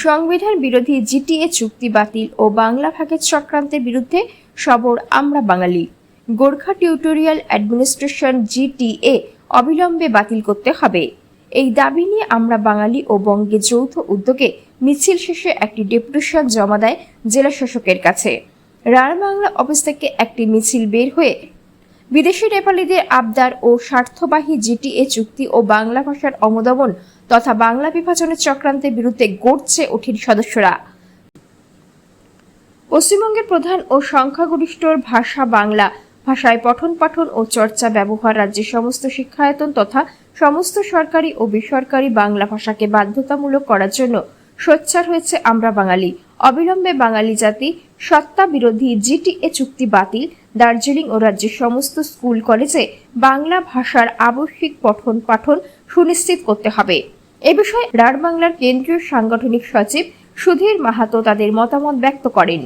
সংবিধান বিরোধী জিটিএ চুক্তি বাতিল ও বাংলা ভাগের চক্রান্তের বিরুদ্ধে সবর Amra Bangali. Gorkha territorial administration GTA অবিলম্বে বাতিল করতে হবে। এই দাবি নিয়ে আমরা বাঙালি ও বঙ্গে যৌথ উদ্যোগে মিছিল শেষে একটি ডেপুটেশন জমা দেয় জেলা শাসকের কাছে। রার বাংলা অফিস থেকে একটি মিছিল বের হয়ে বিদেশি নেপালিদের আবদার ও স্বার্থবাহী জিটিএ চুক্তি ও বাংলা ভাষার অমদমন তথা বাংলা বিভাজনের চক্রান্তের বিরুদ্ধে গড়ছে ওঠির সদস্যরা। পশ্চিমবঙ্গের প্রধান ও সংখ্যাগরিষ্ঠর ভাষা বাংলা। ভাষায় পঠন পাঠন ও চর্চা ব্যবহার রাজ্যের সমস্ত শিক্ষায়তন তথা সমস্ত সরকারি ও বেসরকারি বাংলা ভাষাকে বাধ্যতামূলক করার জন্য সোচ্চার হয়েছে আমরা বাঙালি। অবিলম্বে বাঙালি জাতি, সত্তা বিরোধী জিটিএ চুক্তি বাতিল। দার্জিলিং ও রাজ্যের সমস্ত স্কুল কলেজে বাংলা ভাষার আবশ্যিক পঠন পাঠন সুনিশ্চিত করতে হবে। এ বিষয়ে রার বাংলার কেন্দ্রীয় সাংগঠনিক সচিব সুধীর মাহাতো তাদের মতামত ব্যক্ত করেন।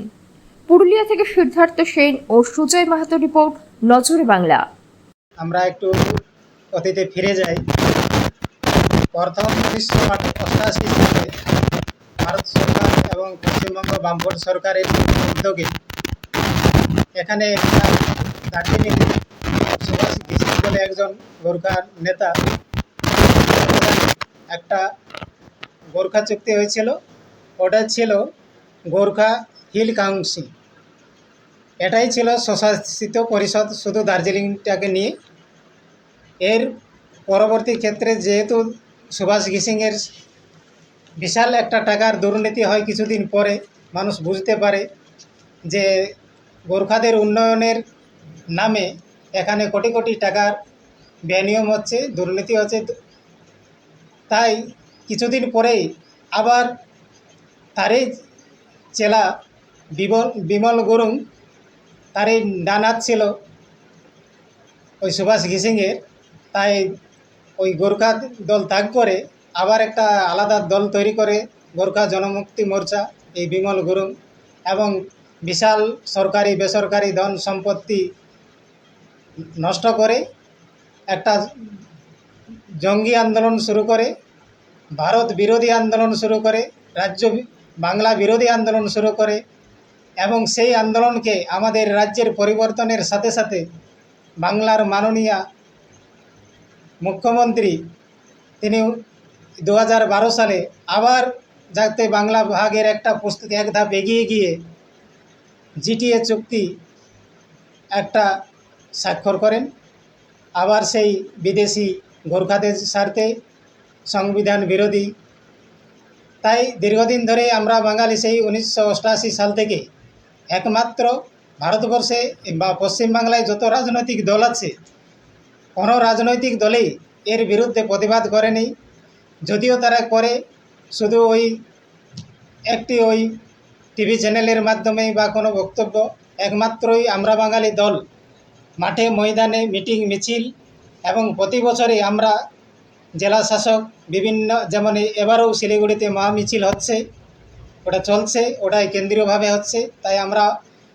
পুরুলিয়া থেকে সিদ্ধার্থ সেন ও সুজয় মাহাতো রিপোর্ট, নজরে বাংলা। আমরা একটু অতীতে ফিরে যাই। প্রথম অষ্টাশি সালে ভারত সরকার এবং পশ্চিমবঙ্গ বামফ্রন্ট সরকারের উদ্যোগে এখানে দার্জিলিং সুভাষ বলে একজন গোর্খা নেতা একটা গোর্খা চুক্তি হয়েছিল। ওটা ছিল গোর্খা হিল কাউন্সিল। এটাই ছিল স্বশাসিত পরিষদ, শুধু দার্জিলিংটাকে নিয়ে। এর পরবর্তী ক্ষেত্রে যেহেতু সুভাষ ঘিসিংয়ের বিশাল একটা টাকার দুর্নীতি হয় কিছুদিন পরে, মানুষ বুঝতে পারে যে গোর্খাদের উন্নয়নের নামে এখানে কোটি কোটি টাকার বেনিয়ম হচ্ছে, দুর্নীতি হচ্ছে তাই কিছুদিন পরেই আবার তারই চেলা বিমল বিমল গুরুং তারই ডানাত ছিল। ওই সুভাষ ঘিসিংয়ের। তাই ওই গোর্খা দল ত্যাগ করে আবার একটা আলাদা দল তৈরি করে গোর্খা জনমুক্তি মোর্চা, এই বিমল গুরুং এবং বিশাল সরকারি, বেসরকারি ধন সম্পত্তি নষ্ট করে একটা জঙ্গি আন্দোলন শুরু করে, ভারত বিরোধী আন্দোলন শুরু করে, রাজ্য বাংলা বিরোধী আন্দোলন শুরু করে এবং সেই আন্দোলনকে আমাদের রাজ্যের পরিবর্তনের সাথে সাথে বাংলার মাননীয়া মুখ্যমন্ত্রী তিনি দু সালে আবার যাতে বাংলা ভাগের একটা প্রস্তুতি এক ধাপ এগিয়ে গিয়ে জিটিএ চুক্তি একটা স্বাক্ষর করেন, আবার সেই বিদেশি গোর্খাদের স্বার্থে সংবিধান বিরোধী। তাই দীর্ঘদিন ধরে আমরা বাঙালি সেই উনিশশো সাল থেকে একমাত্র ভারতবর্ষে বা পশ্চিমবাংলায় যত রাজনৈতিক দল আছে, কোনো রাজনৈতিক দলেই এর বিরুদ্ধে প্রতিবাদ করেনি। যদিও তারা করে, শুধু ওই একটি ওই টিভি চ্যানেলের মাধ্যমেই বা কোনো বক্তব্য, একমাত্রই আমরা বাঙালি দল। মাঠে, ময়দানে, মিটিং, মিছিল এবং প্রতি বছরই আমরা জেলা শাসক বিভিন্ন, যেমন এবারেও শিলিগুড়িতে মহা মিছিল হচ্ছে, ওটা চলছে, ওটাই কেন্দ্রীয়ভাবে হচ্ছে। তাই আমরা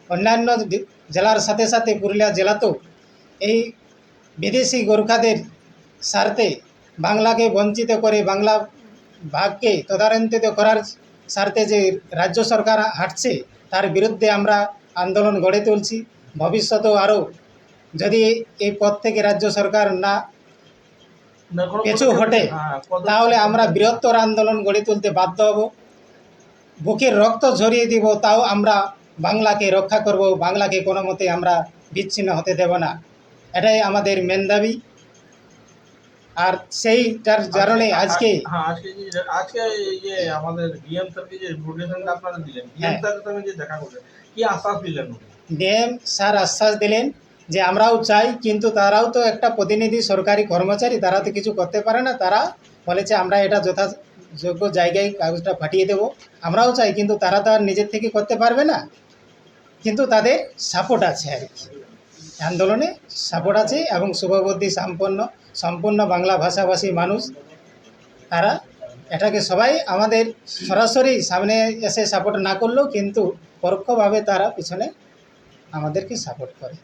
অন্যান্য জেলার সাথে সাথে পুরুলিয়া জেলাতেও এই বিদেশি গোর্খাদের স্বার্থে বাংলাকে বঞ্চিত করে বাংলা ভাগকে তদারকিত করার স্বার্থে যে রাজ্য সরকার হাঁটছে, তার বিরুদ্ধে আমরা আন্দোলন গড়ে তুলছি। ভবিষ্যতেও আরও যদি এই পথ থেকে রাজ্য সরকার না কিছু ঘটে হ্যাঁ, তাহলে আমরা বৃহত্তর আন্দোলন গড়ে তুলতে বাধ্য হব। বুকের রক্ত ঝরিয়ে দিব তাও আমরা বাংলাকে রক্ষা করব বাংলাকে কোনো মতে আমরা বিচ্ছিন্ন হতে দেব না। এটাই আমাদের মেন দাবি। আর সেইটার কারণে আজকে হ্যাঁ আজকে যে আজকে এই যে আমাদের ডিএম স্যারকে যে নোটিফিকেশনটা আপনারা দিলেন ডিএম। স্যারের সঙ্গে যে দেখা করলেন কি আশ্বাস দিলেন ডিএম স্যার আশ্বাস দিলেন যে আমরাও চাই, কিন্তু তারাও তো একটা প্রতিনিধি সরকারি কর্মচারী, তারা তো কিছু করতে পারে না। তারা বলেছে আমরা এটা যথাযোগ্য জায়গায় কাগজটা পাঠিয়ে দেব। আমরাও চাই, কিন্তু তারা তো আর নিজের থেকে করতে পারবে না। কিন্তু তাদের সাপোর্ট আছে আর কি। আন্দোলনে সাপোর্ট আছে এবং শুভবুদ্ধি সম্পন্ন, সম্পূর্ণ বাংলা ভাষাভাষী মানুষ, তারা এটাকে সবাই আমাদের সরাসরি সামনে এসে সাপোর্ট না করলেও কিন্তু পরোক্ষভাবে তারা পিছনে আমাদেরকে সাপোর্ট করে।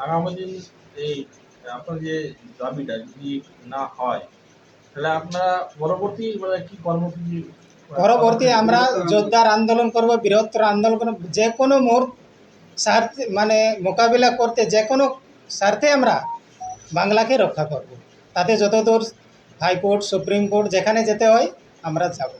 আগামী দিন এই আপনার যে দাবিটা যদি না হয় তাহলে আপনারা পরবর্তী মানে কি কর্মসূচি পরবর্তী আমরা জোরদার আন্দোলন করব বৃহত্তর আন্দোলন করব যে কোনো মোর স্বার্থে মানে মোকাবিলা করতে যে কোনো স্বার্থে আমরা বাংলাকে রক্ষা করব। তাতে যতদূর হাইকোর্ট সুপ্রিম কোর্ট যেখানে যেতে হয় আমরা যাব।